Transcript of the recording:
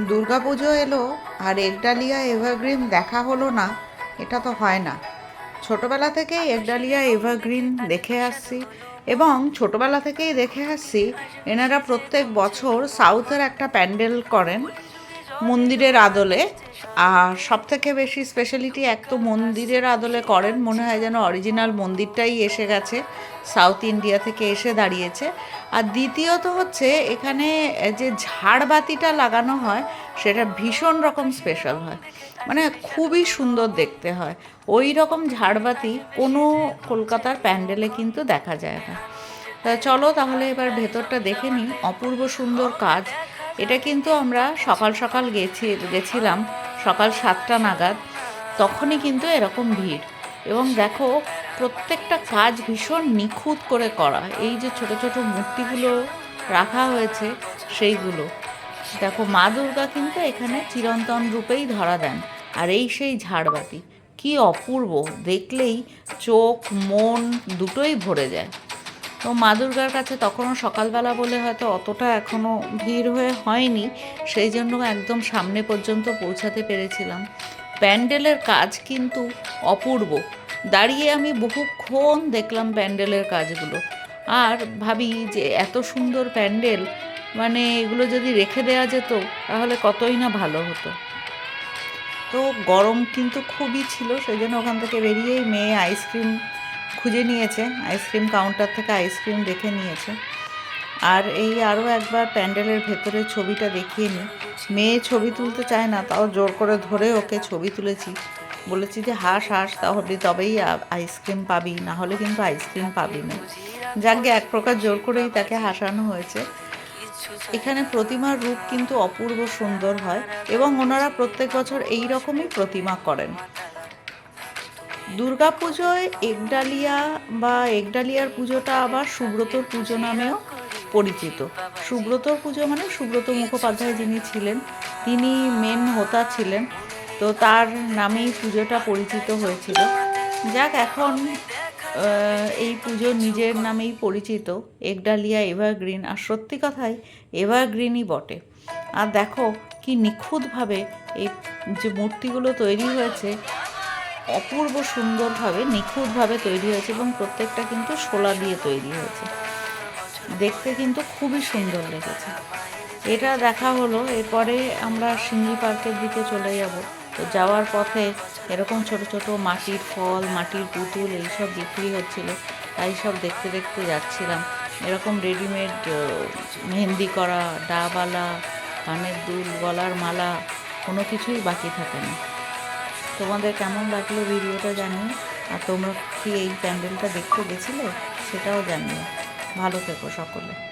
দুর্গাপুজো এলো আর একডালিয়া এভারগ্রিন দেখা হলো না, এটা তো হয় না। ছোটোবেলা থেকেই একডালিয়া এভারগ্রিন দেখে আসছি এবং ছোটোবেলা থেকেই দেখে আসছি এনারা প্রত্যেক বছর সাউথের একটা প্যান্ডেল করেন মন্দিরের আদলে। আর সব থেকে বেশি স্পেশালিটি এক তো মন্দিরের আদলে করেন। মনে হয় যেন অরিজিনাল মন্দিরটাই এসে গেছে সাউথ ইন্ডিয়া থেকে এসে দাঁড়িয়েছে। আর দ্বিতীয়ত হচ্ছে, এখানে যে ঝাড়বাতিটা লাগানো হয়, সেটা ভীষণ রকম স্পেশাল হয়। মানে খুবই সুন্দর দেখতে হয়। ওই রকম ঝাড়বাতি কোনো কলকাতার প্যান্ডেলে কিন্তু দেখা যায় না। তা চলো তাহলে এবার ভেতরটা দেখে নিই। অপূর্ব সুন্দর কাজ। এটা কিন্তু আমরা সকাল সকাল গেছি গেছিলাম। সকাল সাতটা নাগাদ, তখনই কিন্তু এরকম ভিড়। এবং দেখো, প্রত্যেকটা কাজ ভীষণ নিখুঁত করে করা। এই যে ছোট ছোট মূর্তিগুলো রাখা হয়েছে, সেইগুলো। দেখো, মা দুর্গা কিন্তু এখানে চিরন্তন রূপেই ধরা দেন। আর এই সেই ঝাড়বাতি, কি অপূর্ব! দেখলেই চোখ, মন দুটোই ভরে যায়। তো মা দুর্গার কাছে তখনও সকালবেলা বলে হয়তো অতটা এখনও ভিড় হয়ে হয়নি, সেই জন্য একদম সামনে পর্যন্ত পৌঁছাতে পেরেছিলাম। প্যান্ডেলের কাজ কিন্তু অপূর্ব। দাঁড়িয়ে আমি বহুক্ষণ দেখলাম প্যান্ডেলের কাজগুলো। আর ভাবি যে এত সুন্দর প্যান্ডেল মানে এগুলো যদি রেখে দেওয়া যেত, তাহলে কতই না ভালো হতো। তো গরম কিন্তু খুবই ছিল, সেই জন্য ওখান থেকে বেরিয়েই মেয়ে আইসক্রিম খুঁজে নিয়েছে, আইসক্রিম কাউন্টার থেকে আইসক্রিম দেখে নিয়েছে। আর এই আরও একবার প্যান্ডেলের ভেতরে ছবিটা দেখিয়ে নিই মেয়ে ছবি তুলতে চায় না, তাও জোর করে ধরে ওকে ছবি তুলেছি। বলেছি যে, হাস হাস, তাহলে তবেই আইসক্রিম পাবি, না হলে কিন্তু আইসক্রিম পাবি না। যাকে এক প্রকার জোর করেই তাকে হাসানো হয়েছে। এখানে প্রতিমার রূপ কিন্তু অপূর্ব সুন্দর হয় এবং ওনারা প্রত্যেক বছর এই রকমই প্রতিমা করেন। দুর্গাপুজোয় একডালিয়া বা একডালিয়ার পুজোটা আবার সুব্রতর পুজো নামেও পরিচিত। সুব্রতর পুজো মানে সুব্রত মুখোপাধ্যায় যিনি ছিলেন, তিনি মেন হোতা ছিলেন। তো তার নামেই পুজোটা পরিচিত হয়েছিল। যাক, এখন এই পুজো নিজের নামেই পরিচিত। একডালিয়া এভারগ্রিন আর সত্যি কথাই এভারগ্রিনই বটে। আর দেখো কি নিখুঁতভাবে এই যে মূর্তিগুলো তৈরি হয়েছে অপূর্ব সুন্দরভাবে, নিখুঁতভাবে তৈরি হয়েছে এবং প্রত্যেকটা কিন্তু শোলা দিয়ে তৈরি হয়েছে। দেখতে কিন্তু খুবই সুন্দর লেগেছে। এটা দেখা হলো, এরপরে আমরা সিঙ্গি পার্কের দিকে চলে যাব। তো যাওয়ার পথে এরকম ছোট ছোট মাটির ফল, মাটির পুতুল এইসব বিক্রি হচ্ছিল, তাই সব দেখতে দেখতে যাচ্ছিলাম। এরকম রেডিমেড মেহেন্দি করা, ডাবালা কানের দুল, গলার মালা, কোনো কিছুই বাকি থাকে না। তোমাদের কেমন লাগল ভিডিওটা জানিও। আর তোমরা কি এই প্যান্ডেলটা দেখতে গেছিলে সেটাও জানিও। ভালো থেকো সকলে।